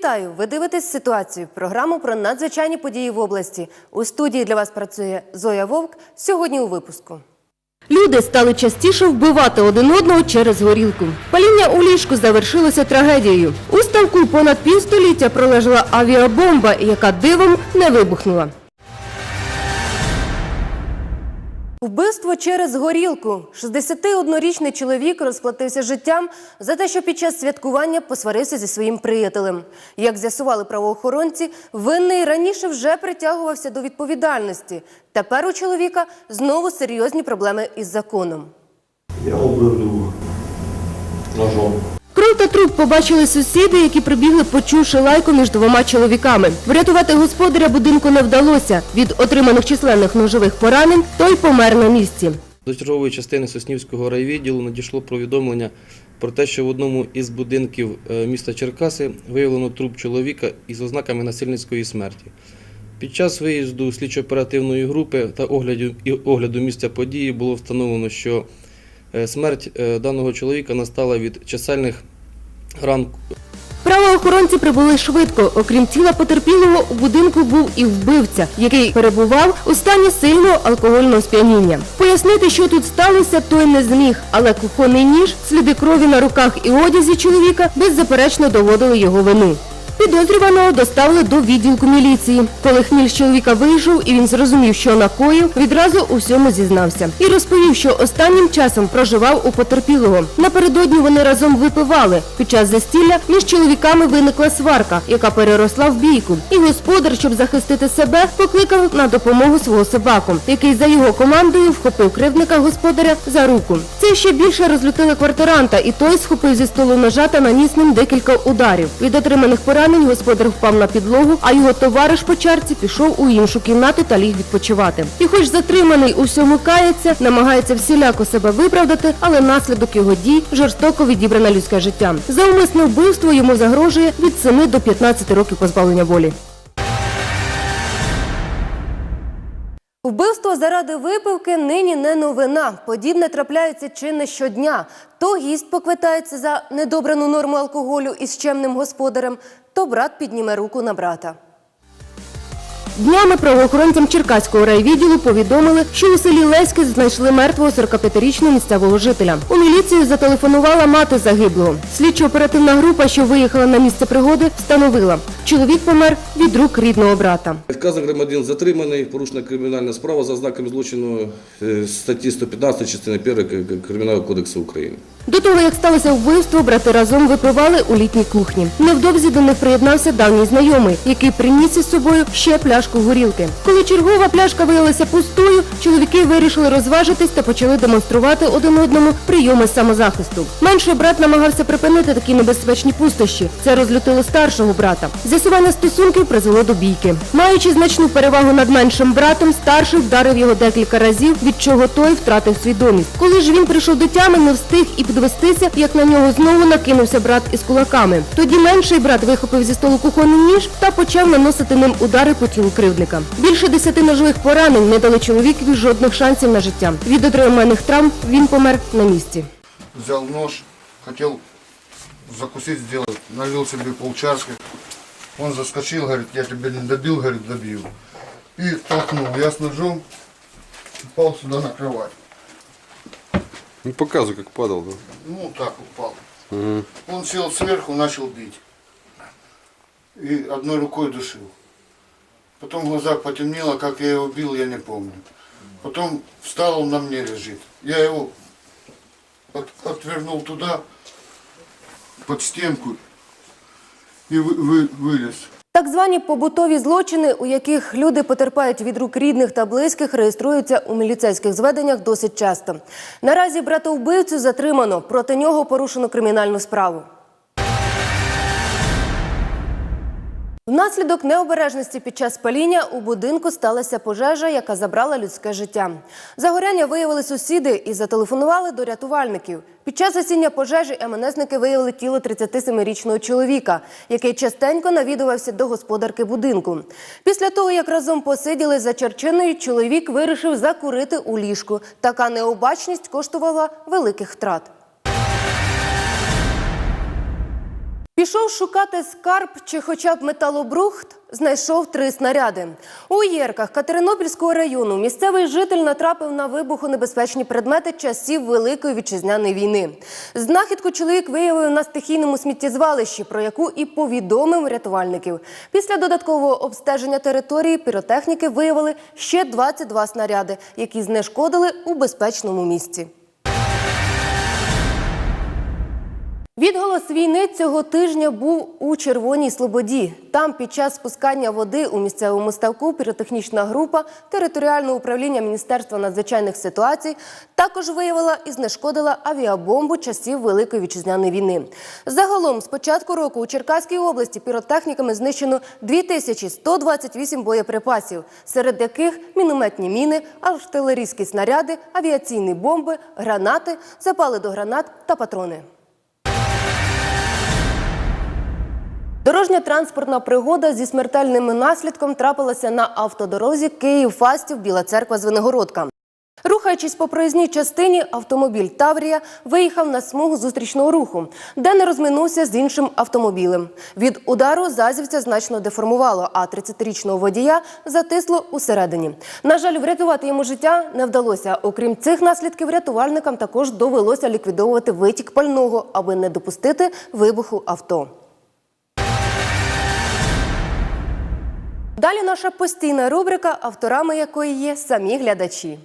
Вітаю! Ви дивитесь ситуацію. Програму про надзвичайні події в області. У студії для вас працює Зоя Вовк. Сьогодні у випуску. Люди стали частіше вбивати один одного через горілку. Паління у ліжку завершилося трагедією. У ставку понад півстоліття пролежала авіабомба, яка дивом не вибухнула. Вбивство через горілку. 61-річний чоловік розплатився життям за те, що під час святкування посварився зі своїм приятелем. Як з'ясували правоохоронці, винний раніше вже притягувався до відповідальності. Тепер у чоловіка знову серйозні проблеми із законом. Я обрив ножом. Кров та труп побачили сусіди, які прибігли, почувши лайку між двома чоловіками. Врятувати господаря будинку не вдалося. Від отриманих численних ножових поранень той помер на місці. До чергової частини Соснівського райвідділу надійшло повідомлення про те, що в одному із будинків е, міста Черкаси виявлено труп чоловіка із ознаками насильницької смерті. Під час виїзду слідчо-оперативної групи та огляду, і огляду місця події було встановлено, що смерть е, даного чоловіка настала від чисельних ран Правоохоронці прибули швидко. Окрім тіла потерпілого, у будинку був і вбивця, який перебував у стані сильного алкогольного сп'яніння. Пояснити, що тут сталося, той не зміг, але кухонний ніж, сліди крові на руках і одязі чоловіка беззаперечно доводили його вину. Підозрюваного доставили до відділку міліції. Коли хміль з чоловіка вийшов і він зрозумів, що накоїв, відразу у всьому зізнався. І розповів, що останнім часом проживав у потерпілого. Напередодні вони разом випивали. Під час застілля між чоловіками виникла сварка, яка переросла в бійку. І господар, щоб захистити себе, покликав на допомогу свого собаку, який за його командою вхопив кривдника господаря за руку. Це ще більше розлютило квартиранта, і той схопив зі столу ножа та наніс ним декілька ударів. Від отриманих поранень господар впав на підлогу, а його товариш по чарці пішов у іншу кімнату та ліг відпочивати. І хоч затриманий у всьому кається, намагається всіляко себе виправдати, але наслідок його дій жорстоко відібране людське життя. За умисне вбивство йому загрожує від 7 до 15 років позбавлення волі. Вбивство заради випивки нині не новина. Подібне трапляється чи не щодня. То гість поквитається за недобрану норму алкоголю із чемним господарем, то брат підніме руку на брата. Днями правоохоронцям Черкаського райвідділу повідомили, що у селі Леське знайшли мертвого 45-річного місцевого жителя. У міліцію зателефонувала мати загиблого. Слідчо-оперативна група, що виїхала на місце пригоди, встановила, чоловік помер від рук рідного брата. Вказаний громадян затриманий, порушена кримінальна справа за ознаками злочину е, статті 115 частини 1 Кримінального кодексу України. До того, як сталося вбивство, брати разом випивали у літній кухні. Невдовзі до них приєднався давній знайомий, який приніс із собою ще пляшку горілки. Коли чергова пляшка виявилася пустою, чоловіки вирішили розважитись та почали демонструвати один одному прийоми самозахисту. Менший брат намагався припинити такі небезпечні пустощі. Це розлютило старшого брата. З'ясування стосунків призвело до бійки. Маючи значну перевагу над меншим братом, старший вдарив його декілька разів, від чого той втратив свідомість. Коли ж він прийшов до тями, не встиг і підвестися, як на нього знову накинувся брат із кулаками. Тоді менший брат вихопив зі столу кухонний ніж та почав наносити ним удари по тілу кривдника. Більше десяти ножових поранень не дали чоловікові жодних шансів на життя. Від отриманих травм він помер на місці. взял нож, хотел закусить сделать, налил себе полчарки. Он заскочил, говорит, я тебя не добил, говорит, добью. И толкнул. Я с ножом упал сюда на кровать. Не показывай, как падал. Да? Ну, так упал. Он сел сверху, начал бить. И одной рукой душил. Потом в глазах потемнело, как я его бил, я не помню. Потом встал, он на мне лежит. Я его от- отвернул туда, под стенку, и вы- вы- вылез. Так звані побутові злочини, у яких люди потерпають від рук рідних та близьких, реєструються у міліцейських зведеннях досить часто. Наразі братовбивцю затримано, проти нього порушено кримінальну справу. Внаслідок необережності під час паління у будинку сталася пожежа, яка забрала людське життя. Загоряння виявили сусіди і зателефонували до рятувальників. Під час осіння пожежі МНСники виявили тіло 37-річного чоловіка, який частенько навідувався до господарки будинку. Після того, як разом посиділи за черчиною, чоловік вирішив закурити у ліжку. Така необачність коштувала великих втрат. Пішов шукати скарб чи хоча б металобрухт, знайшов три снаряди. У Єрках Катеринопільського району місцевий житель натрапив на вибухонебезпечні предмети часів Великої вітчизняної війни. Знахідку чоловік виявив на стихійному сміттєзвалищі, про яку і повідомив рятувальників. Після додаткового обстеження території піротехніки виявили ще 22 снаряди, які знешкодили у безпечному місці. Відголос війни цього тижня був у Червоній Слободі. Там під час спускання води у місцевому ставку піротехнічна група територіального управління Міністерства надзвичайних ситуацій також виявила і знешкодила авіабомбу часів Великої вітчизняної війни. Загалом з початку року у Черкаській області піротехніками знищено 2128 боєприпасів, серед яких мінометні міни, артилерійські снаряди, авіаційні бомби, гранати, запали до гранат та патрони. Дорожня транспортна пригода зі смертельним наслідком трапилася на автодорозі Київ-Фастів, Біла Церква, Звенигородка. Рухаючись по проїзній частині, автомобіль Таврія виїхав на смугу зустрічного руху, де не розминувся з іншим автомобілем. Від удару зазівця значно деформувало, а 30-річного водія затисло усередині. На жаль, врятувати йому життя не вдалося. Окрім цих наслідків, рятувальникам також довелося ліквідовувати витік пального, аби не допустити вибуху авто. Далі наша постійна рубрика, авторами якої є самі глядачі.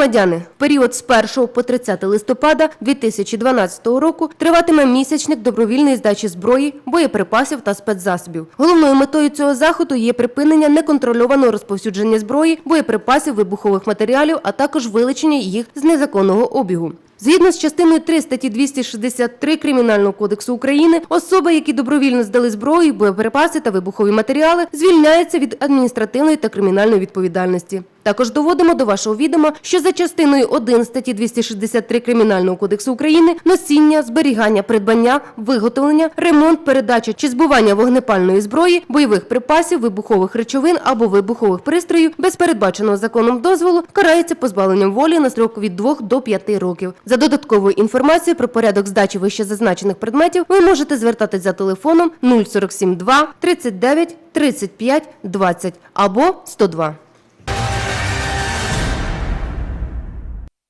Громадяни, в період з 1 по 30 листопада 2012 року триватиме місячник добровільної здачі зброї, боєприпасів та спецзасобів. Головною метою цього заходу є припинення неконтрольованого розповсюдження зброї, боєприпасів, вибухових матеріалів, а також вилучення їх з незаконного обігу. Згідно з частиною 3 статті 263 Кримінального кодексу України, особи, які добровільно здали зброю, боєприпаси та вибухові матеріали, звільняються від адміністративної та кримінальної відповідальності. Також доводимо до вашого відома, що за частиною 1 статті 263 Кримінального кодексу України носіння, зберігання, придбання, виготовлення, ремонт, передача чи збування вогнепальної зброї, бойових припасів, вибухових речовин або вибухових пристроїв без передбаченого законом дозволу карається позбавленням волі на строк від 2 до 5 років. За додатковою інформацією про порядок здачі вищезазначених предметів ви можете звертатись за телефоном 047 2 39 35 20 або 102.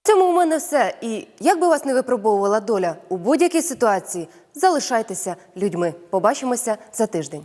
Цьому у мене все. І як би вас не випробовувала доля у будь-якій ситуації, залишайтеся людьми. Побачимося за тиждень.